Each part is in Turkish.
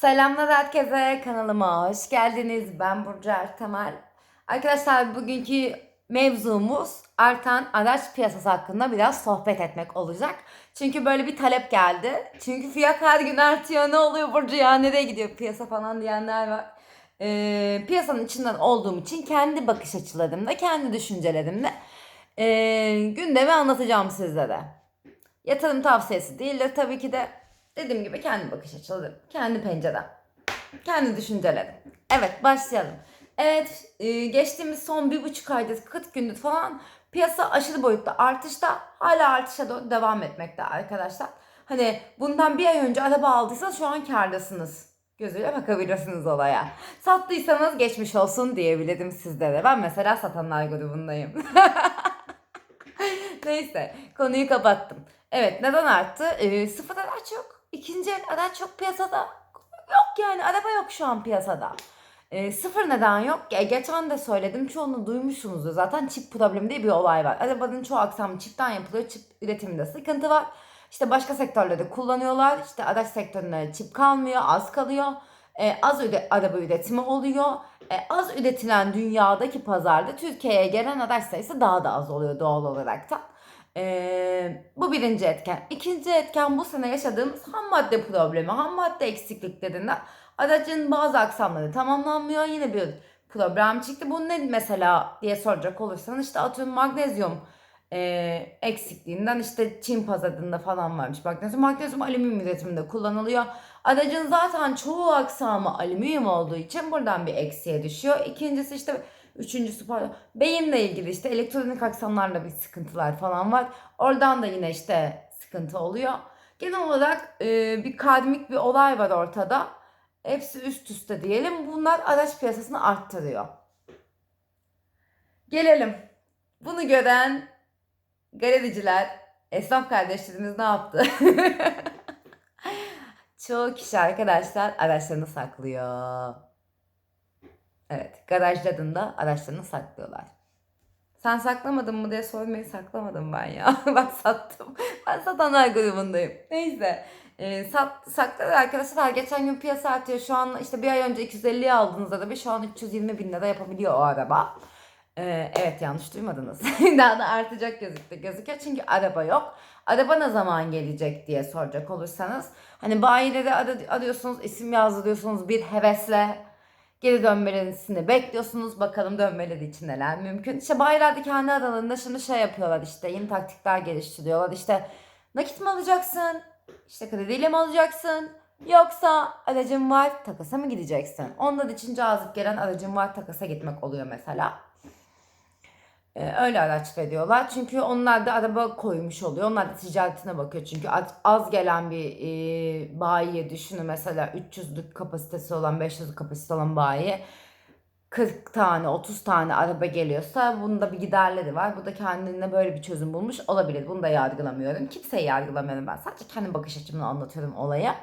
Selamlar herkese kanalıma hoş geldiniz. Ben Burcu Ertemel. Arkadaşlar bugünkü mevzumuz artan araç piyasası hakkında biraz sohbet etmek olacak. Çünkü böyle bir talep geldi. Çünkü fiyat her gün artıyor. Ne oluyor Burcu ya nereye gidiyor piyasa falan diyenler var. Ee, piyasanın içinden olduğum için kendi bakış açılarımla, kendi düşüncelerimle ee, gündemi anlatacağım sizlere. Yatırım tavsiyesi değildir tabii ki de dediğim gibi kendi bakış açılarım, kendi pencerem, kendi düşüncelerim. Evet başlayalım. Evet e, geçtiğimiz son bir buçuk aydır 40 gündür falan piyasa aşırı boyutta artışta hala artışa doğru devam etmekte arkadaşlar. Hani bundan bir ay önce araba aldıysanız şu an kârdasınız. Gözüyle bakabilirsiniz olaya. Sattıysanız geçmiş olsun diyebilirim sizlere. Ben mesela satanlar grubundayım. Neyse konuyu kapattım. Evet neden arttı? Ee, sıfır araç yok. İkinci el araç yok piyasada. Yok yani araba yok şu an piyasada. Ee, sıfır neden yok? Ya, geçen de söyledim çoğunu duymuşsunuzdur. Zaten çip problemi diye bir olay var. Arabanın çoğu aksamı çipten yapılıyor. Çip üretiminde sıkıntı var. İşte başka sektörlerde kullanıyorlar. İşte araç sektöründe çip kalmıyor, az kalıyor. Ee, az üre- araba üretimi oluyor. Ee, az üretilen dünyadaki pazarda Türkiye'ye gelen araç sayısı daha da az oluyor doğal olarak da. Ee, bu birinci etken. İkinci etken bu sene yaşadığımız ham madde problemi, ham madde eksikliklerinden aracın bazı aksamları tamamlanmıyor. Yine bir problem çıktı. Bu ne mesela diye soracak olursanız işte atıyorum magnezyum e, eksikliğinden işte Çin pazarında falan varmış magnezyum. Magnezyum alüminyum üretiminde kullanılıyor. Aracın zaten çoğu aksamı alüminyum olduğu için buradan bir eksiye düşüyor. İkincisi işte Üçüncüsü pardon. Beyinle ilgili işte elektronik aksamlarla bir sıkıntılar falan var. Oradan da yine işte sıkıntı oluyor. Genel olarak e, bir karmik bir olay var ortada. Hepsi üst üste diyelim. Bunlar araç piyasasını arttırıyor. Gelelim. Bunu gören galericiler, esnaf kardeşlerimiz ne yaptı? Çoğu kişi arkadaşlar araçlarını saklıyor. Evet, garajlarında araçlarını saklıyorlar. Sen saklamadın mı diye sormayı saklamadım ben ya. ben sattım. Ben satanlar grubundayım. Neyse. Ee, sat, sakladı arkadaşlar. Geçen gün piyasa artıyor. Şu an işte bir ay önce 250'ye aldığınız araba şu an 320 bin lira yapabiliyor o araba. Ee, evet yanlış duymadınız. Daha da artacak gözüktü gözüküyor. Çünkü araba yok. Araba ne zaman gelecek diye soracak olursanız. Hani bayileri ar- arıyorsunuz, isim yazdırıyorsunuz bir hevesle geri dönmelerini bekliyorsunuz. Bakalım dönmeleri için neler mümkün. İşte bayilerde kendi aralarında şimdi şey yapıyorlar işte yeni taktikler geliştiriyorlar. İşte nakit mi alacaksın? İşte krediyle mi alacaksın? Yoksa aracın var takasa mı gideceksin? Ondan için cazip gelen aracın var takasa gitmek oluyor mesela. Ee, öyle araç veriyorlar. Çünkü onlar da araba koymuş oluyor. Onlar da ticaretine bakıyor. Çünkü az, az gelen bir e, bayiye düşünün mesela 300'lük kapasitesi olan 500'lük kapasitesi olan bayiye 40 tane 30 tane araba geliyorsa bunda bir giderleri var. Bu da kendine böyle bir çözüm bulmuş olabilir. Bunu da yargılamıyorum. Kimseyi yargılamıyorum ben. Sadece kendi bakış açımla anlatıyorum olaya.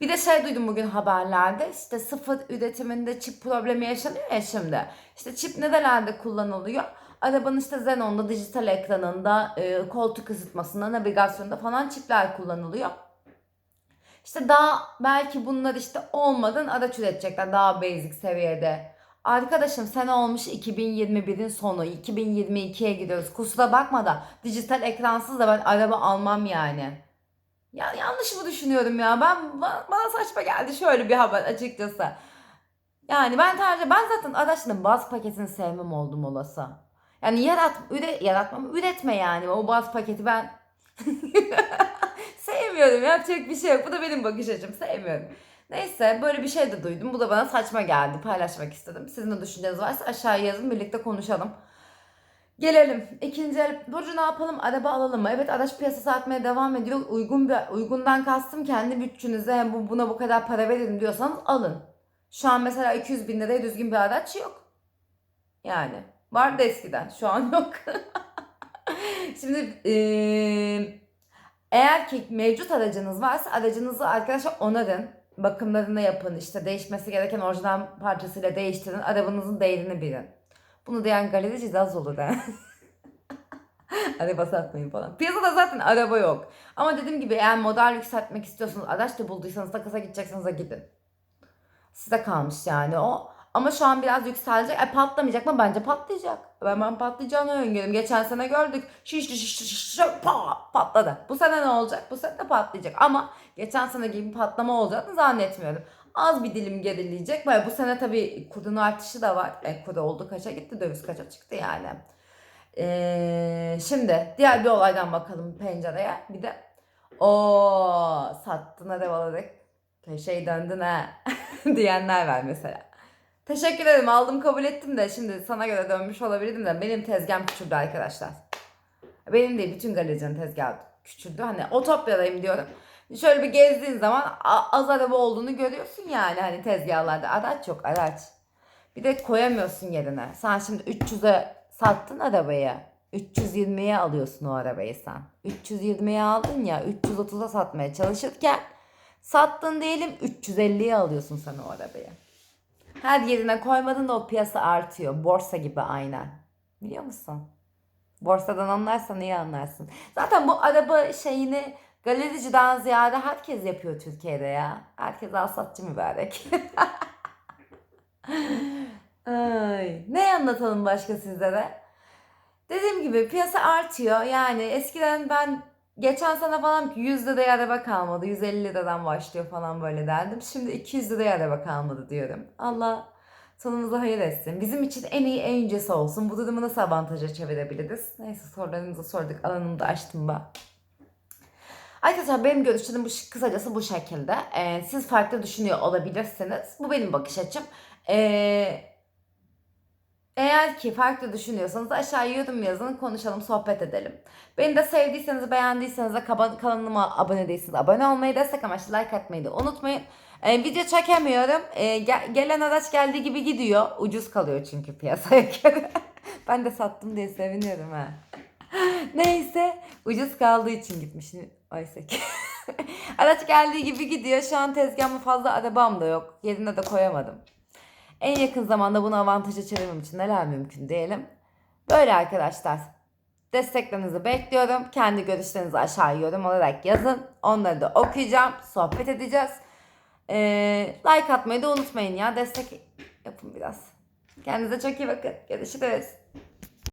Bir de şey duydum bugün haberlerde işte sıfır üretiminde çip problemi yaşanıyor ya şimdi. İşte çip nerelerde kullanılıyor? Arabanın işte Xenon'da, dijital ekranında, e, koltuk ısıtmasında, navigasyonda falan çipler kullanılıyor. İşte daha belki bunlar işte olmadan araç üretecekler daha basic seviyede. Arkadaşım sen olmuş 2021'in sonu 2022'ye gidiyoruz. Kusura bakma da dijital ekransız da ben araba almam yani. Ya yanlış mı düşünüyorum ya? Ben ba- bana saçma geldi şöyle bir haber açıkçası. Yani ben tercih ben zaten araçların baz paketini sevmem oldum olası. Yani yarat üre, yaratmam üretme yani o baz paketi ben sevmiyorum yapacak bir şey yok. Bu da benim bakış açım sevmiyorum. Neyse böyle bir şey de duydum. Bu da bana saçma geldi. Paylaşmak istedim. Sizin de düşünceniz varsa aşağıya yazın birlikte konuşalım. Gelelim. İkinci el. Burcu ne yapalım? Araba alalım mı? Evet araç piyasası artmaya devam ediyor. Uygun bir, uygundan kastım kendi bütçenize bu, buna bu kadar para verin diyorsanız alın. Şu an mesela 200 bin liraya düzgün bir araç yok. Yani. Vardı eskiden. Şu an yok. Şimdi eee, eğer ki mevcut aracınız varsa aracınızı arkadaşlar onarın. Bakımlarını yapın. işte değişmesi gereken orijinal parçasıyla değiştirin. Arabanızın değerini bilin. Bunu diyen galerici az olur ha. araba satmayın falan. Piyasada zaten araba yok. Ama dediğim gibi eğer model yükseltmek istiyorsanız, araç da bulduysanız takasa gidecekseniz de gidin. Size kalmış yani o. Ama şu an biraz yükselecek. E patlamayacak mı? Bence patlayacak. Ben, ben patlayacağını öngörüyorum. Geçen sene gördük. Şişti şişti şişti pa, patladı. Bu sene ne olacak? Bu sene de patlayacak. Ama geçen sene gibi bir patlama olacağını zannetmiyorum. Az bir dilim gerileyecek. Böyle bu sene tabii kurun artışı da var. E, kuru oldu kaça gitti? Döviz kaça çıktı yani. Ee, şimdi diğer bir olaydan bakalım pencereye. Bir de o sattın hadi olarak köşeyi döndün ha diyenler var mesela. Teşekkür ederim aldım kabul ettim de şimdi sana göre dönmüş olabilirdim de benim tezgahım küçüldü arkadaşlar. Benim değil bütün galericinin tezgahı küçüldü. Hani Otopya'dayım diyorum. Şöyle bir gezdiğin zaman az araba olduğunu görüyorsun yani hani tezgahlarda. Araç yok araç. Bir de koyamıyorsun yerine. Sen şimdi 300'e sattın arabayı. 320'ye alıyorsun o arabayı sen. 320'ye aldın ya 330'a satmaya çalışırken sattın diyelim 350'ye alıyorsun sen o arabayı. Her yerine koymadın da o piyasa artıyor. Borsa gibi aynen. Biliyor musun? Borsadan anlarsan iyi anlarsın. Zaten bu araba şeyini galericiden ziyade herkes yapıyor Türkiye'de ya. Herkes alsatçı mübarek. Ay, ne anlatalım başka sizlere? Dediğim gibi piyasa artıyor. Yani eskiden ben geçen sene falan 100 liraya araba kalmadı. 150 liradan başlıyor falan böyle derdim. Şimdi 200 liraya araba kalmadı diyorum. Allah sonumuzu hayır etsin. Bizim için en iyi en yücesi olsun. Bu durumu nasıl avantaja çevirebiliriz? Neyse sorularınızı sorduk. Alanımı da açtım ben. Arkadaşlar benim görüşlerim bu kısacası bu şekilde. Ee, siz farklı düşünüyor olabilirsiniz. Bu benim bakış açım. Ee, eğer ki farklı düşünüyorsanız aşağıya yorum yazın, konuşalım, sohbet edelim. Beni de sevdiyseniz, beğendiyseniz de kanalıma abone değilseniz abone olmayı, destek amaçlı like atmayı da unutmayın. Ee, video çekemiyorum. Ee, gel- gelen araç geldiği gibi gidiyor. Ucuz kalıyor çünkü piyasaya göre. ben de sattım diye seviniyorum ha. Neyse ucuz kaldığı için gitmiş. Oysa ki. Araç geldiği gibi gidiyor. Şu an tezgahımda fazla arabam da yok. Yerine de koyamadım. En yakın zamanda bunu avantaja çevirmem için neler mümkün diyelim. Böyle arkadaşlar. Desteklerinizi bekliyorum. Kendi görüşlerinizi aşağıya yorum olarak yazın. Onları da okuyacağım. Sohbet edeceğiz. Ee, like atmayı da unutmayın ya. Destek yapın biraz. Kendinize çok iyi bakın. Görüşürüz.